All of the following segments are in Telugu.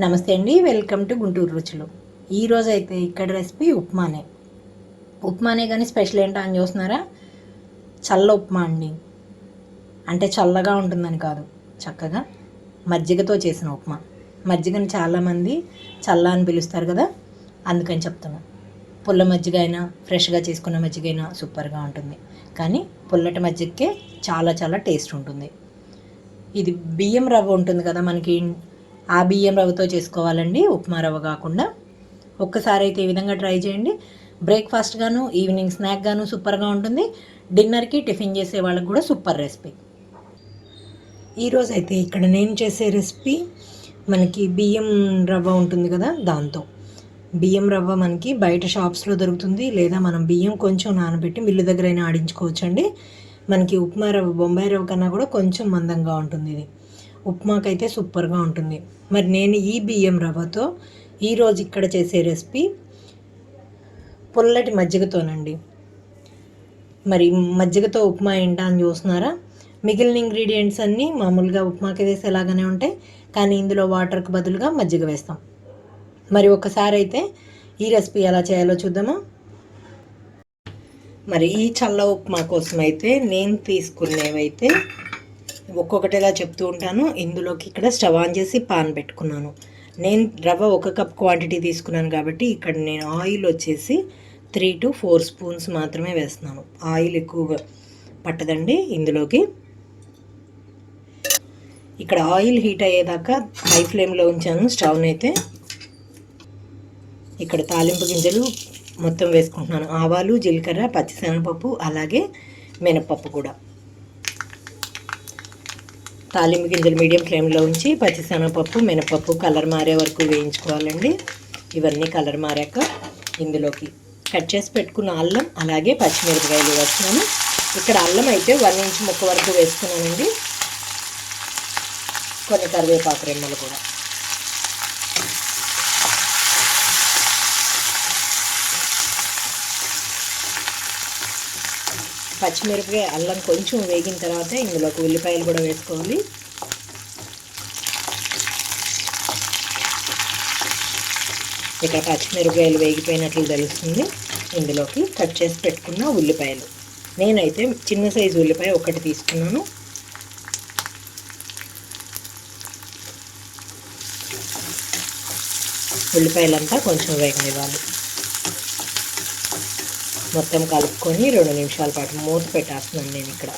నమస్తే అండి వెల్కమ్ టు గుంటూరు రుచులు. ఈరోజు అయితే ఇక్కడ రెసిపీ ఉప్మానే. ఉప్మానే కానీ స్పెషల్ ఏంటో అని చూస్తున్నారా? చల్ల ఉప్మా అండి. అంటే చల్లగా ఉంటుందని కాదు చక్కగా మజ్జిగతో చేసిన ఉప్మా. మజ్జిగని చాలామంది చల్ల అని పిలుస్తారు కదా అందుకని చెప్తున్నా. పుల్ల మజ్జిగ అయినా ఫ్రెష్గా చేసుకున్న మజ్జిగ అయినా సూపర్గా ఉంటుంది. కానీ పుల్లటి మజ్జిగకే చాలా చాలా టేస్ట్ ఉంటుంది. ఇది బియ్యం రవ్వ ఉంటుంది కదా మనకి ఆ బియ్యం రవ్వతో చేసుకోవాలండి ఉప్మా రవ్వ కాకుండా. ఒక్కసారి అయితే ఈ విధంగా ట్రై చేయండి. బ్రేక్ఫాస్ట్ గాను ఈవినింగ్ స్నాక్ గాను సూపర్గా ఉంటుంది. డిన్నర్కి టిఫిన్ చేసే వాళ్ళకి కూడా సూపర్ రెసిపీ. ఈరోజు అయితే ఇక్కడ నేను చేసే రెసిపీ మనకి బియ్యం రవ్వ ఉంటుంది కదా దాంతో. బియ్యం రవ్వ మనకి బయట షాప్స్లో దొరుకుతుంది లేదా మనం బియ్యం కొంచెం నానబెట్టి మిల్లు దగ్గర అయినా ఆడించుకోవచ్చండి. మనకి ఉప్మా రవ్వ బొంబాయి రవ్వ కన్నా కూడా కొంచెం మందంగా ఉంటుంది ఇది. ఉప్మాకైతే సూపర్గా ఉంటుంది. మరి నేను ఈ బియ్యం రవ్వతో ఈరోజు ఇక్కడ చేసే రెసిపీ పుల్లటి మజ్జిగతోనండి. మరి మజ్జిగతో ఉప్మా ఏంటా అని చూస్తున్నారా? మిగిలిన ఇంగ్రీడియంట్స్ అన్నీ మామూలుగా ఉప్మాకి వేసి ఎలాగనే ఉంటాయి. కానీ ఇందులో వాటర్కి బదులుగా మజ్జిగ వేస్తాం. మరి ఒకసారి అయితే ఈ రెసిపీ ఎలా చేయాలో చూద్దామా? మరి ఈ చల్ల ఉప్మా కోసం అయితే నేను తీసుకునేవైతే ఒక్కొక్కటిగా చెప్తూ ఉంటాను. ఇందులోకి ఇక్కడ స్టవ్ ఆన్ చేసి పాన్ పెట్టుకున్నాను. నేను రవ్వ ఒక కప్ క్వాంటిటీ తీసుకున్నాను కాబట్టి ఇక్కడ నేను ఆయిల్ వచ్చేసి త్రీ టు ఫోర్ స్పూన్స్ మాత్రమే వేస్తున్నాను. ఆయిల్ ఎక్కువగా పట్టదండి ఇందులోకి. ఇక్కడ ఆయిల్ హీట్ అయ్యేదాకా హై ఫ్లేమ్లో ఉంచాను స్టవ్ని అయితే. ఇక్కడ తాలింపు గింజలు మొత్తం వేసుకుంటున్నాను. ఆవాలు జీలకర్ర పచ్చిశనగపప్పు అలాగే మినపప్పు కూడా. తాలింపు గింజలు మీడియం ఫ్లేమ్లో ఉంచి పచ్చిశనగపప్పు మినపప్పు కలర్ మారే వరకు వేయించుకోవాలండి. ఇవన్నీ కలర్ మారాక ఇందులోకి కట్ చేసి పెట్టుకున్న అల్లం అలాగే పచ్చిమిరపకాయలు వేస్తున్నాను. ఇక్కడ అల్లం అయితే వన్ ఇంచ్ ముక్క వరకు వేసుకున్నానండి. కొన్ని కరివేపాకు రెమ్మలు కూడా. పచ్చిమిరపకాయ అల్లం కొంచెం వేగిన తర్వాత ఇందులోకి ఉల్లిపాయలు కూడా వేసుకోవాలి. ఇక్కడ పచ్చిమిరపకాయలు వేగిపోయినట్లు తెలుస్తుంది. ఇందులోకి కట్ చేసి పెట్టుకున్న ఉల్లిపాయలు. నేనైతే చిన్న సైజు ఉల్లిపాయ ఒకటి తీసుకున్నాను. ఉల్లిపాయలంతా కొంచెం వేగనివ్వాలి. మొత్తం కలుపుకొని రెండు నిమిషాల పాటు మూత పెట్టేస్తున్నాను నేను ఇక్కడ.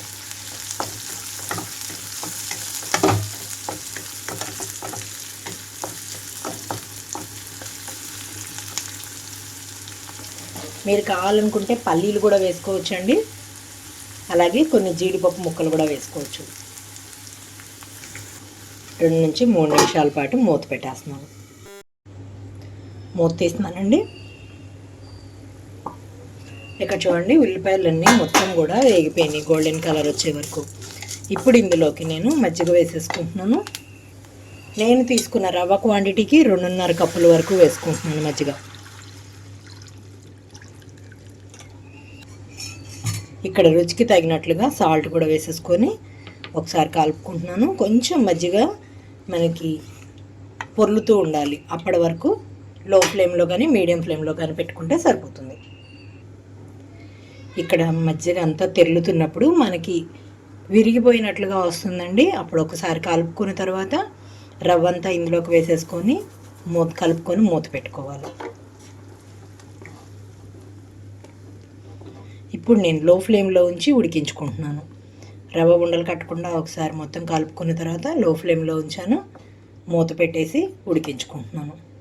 మీరు కావాలనుకుంటే పల్లీలు కూడా వేసుకోవచ్చండి. అలాగే కొన్ని జీడిపప్పు ముక్కలు కూడా వేసుకోవచ్చు. రెండు నుంచి మూడు నిమిషాల పాటు మూత పెట్టేస్తున్నాను. మూత తీస్తున్నానండి. ఇక్కడ చూడండి ఉల్లిపాయలన్నీ మొత్తం కూడా వేగిపోయినాయి గోల్డెన్ కలర్ వచ్చే వరకు. ఇప్పుడు ఇందులోకి నేను మజ్జిగ వేసేసుకుంటున్నాను. నేను తీసుకున్న రవ్వ క్వాంటిటీకి రెండున్నర కప్పుల వరకు వేసుకుంటున్నాను మజ్జిగ. ఇక్కడ రుచికి తగినట్లుగా సాల్ట్ కూడా వేసేసుకొని ఒకసారి కలుపుకుంటున్నాను. కొంచెం మజ్జిగ మనకి పొర్లుతూ ఉండాలి. అప్పటి వరకు లో ఫ్లేమ్లో కానీ మీడియం ఫ్లేమ్లో కానీ పెట్టుకుంటే సరిపోతుంది. ఇక్కడ మజ్జిగ అంతా తెరులుతున్నప్పుడు మనకి విరిగిపోయినట్లుగా వస్తుందండి. అప్పుడు ఒకసారి కలుపుకున్న తర్వాత రవ్వ అంతా ఇందులోకి వేసేసుకొని మూత కలుపుకొని మూత పెట్టుకోవాలి. ఇప్పుడు నేను లో ఫ్లేమ్లో ఉంచి ఉడికించుకుంటున్నాను. రవ్వ ఉండలు కట్టకుండా ఒకసారి మొత్తం కలుపుకున్న తర్వాత లో ఫ్లేమ్లో ఉంచాను. మూత పెట్టేసి ఉడికించుకుంటున్నాను.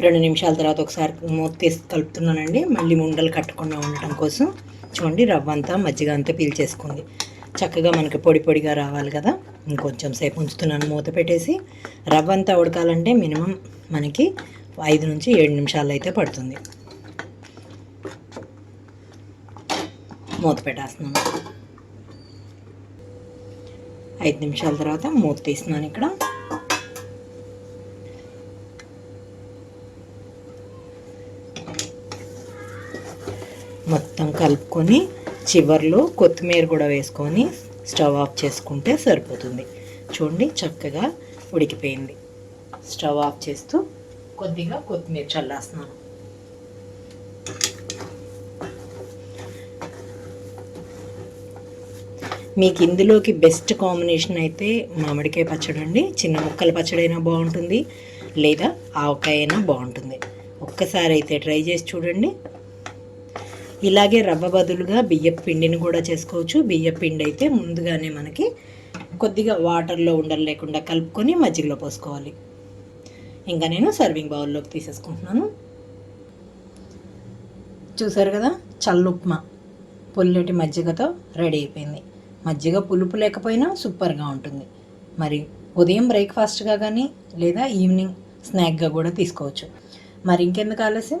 రెండు నిమిషాల తర్వాత ఒకసారి మూత తీసి కలుపుతున్నానండి. మళ్ళీ ఉండలు కట్టకుండా ఉండటం కోసం. చూడండి రవ్వ అంతా మజ్జిగ అంతా పీల్చేసుకుంది. చక్కగా మనకి పొడి పొడిగా రావాలి కదా. ఇంకొంచెం సేపు ఉంచుతున్నాను మూత పెట్టేసి. రవ్వ అంతా ఉడకాలంటే మినిమం మనకి ఐదు నుంచి ఏడు నిమిషాలు అయితే పడుతుంది. మూత పెట్టేస్తున్నాను. ఐదు నిమిషాల తర్వాత మూత తీస్తున్నాను ఇక్కడ. మొత్తం కలుపుకొని చివర్లో కొత్తిమీర కూడా వేసుకొని స్టవ్ ఆఫ్ చేసుకుంటే సరిపోతుంది. చూడండి చక్కగా ఉడికిపోయింది. స్టవ్ ఆఫ్ చేస్తూ కొద్దిగా కొత్తిమీర చల్లేస్తున్నాను. మీకు ఇందులోకి బెస్ట్ కాంబినేషన్ అయితే మామిడికాయ పచ్చడి అండి. చిన్న ముక్కల పచ్చడి అయినా బాగుంటుంది లేదా ఆవకాయ అయినా బాగుంటుంది. ఒక్కసారి అయితే ట్రై చేసి చూడండి. ఇలాగే రవ్వ బదులుగా బియ్యపు పిండిని కూడా చేసుకోవచ్చు. బియ్యపు పిండి అయితే ముందుగానే మనకి కొద్దిగా వాటర్లో ఉండలు లేకుండా కలుపుకొని మజ్జిగలో పోసుకోవాలి. ఇంకా నేను సర్వింగ్ బౌల్లోకి తీసేసుకుంటున్నాను. చూసారు కదా? చల్లుప్మా పుల్లటి మజ్జిగతో రెడీ అయిపోయింది. మజ్జిగ పులుపు లేకపోయినా సూపర్గా ఉంటుంది. మరి ఉదయం బ్రేక్ఫాస్ట్గా కానీ లేదా ఈవినింగ్ స్నాక్గా కూడా తీసుకోవచ్చు. మరి ఇంకెందుకు ఆలస్యం?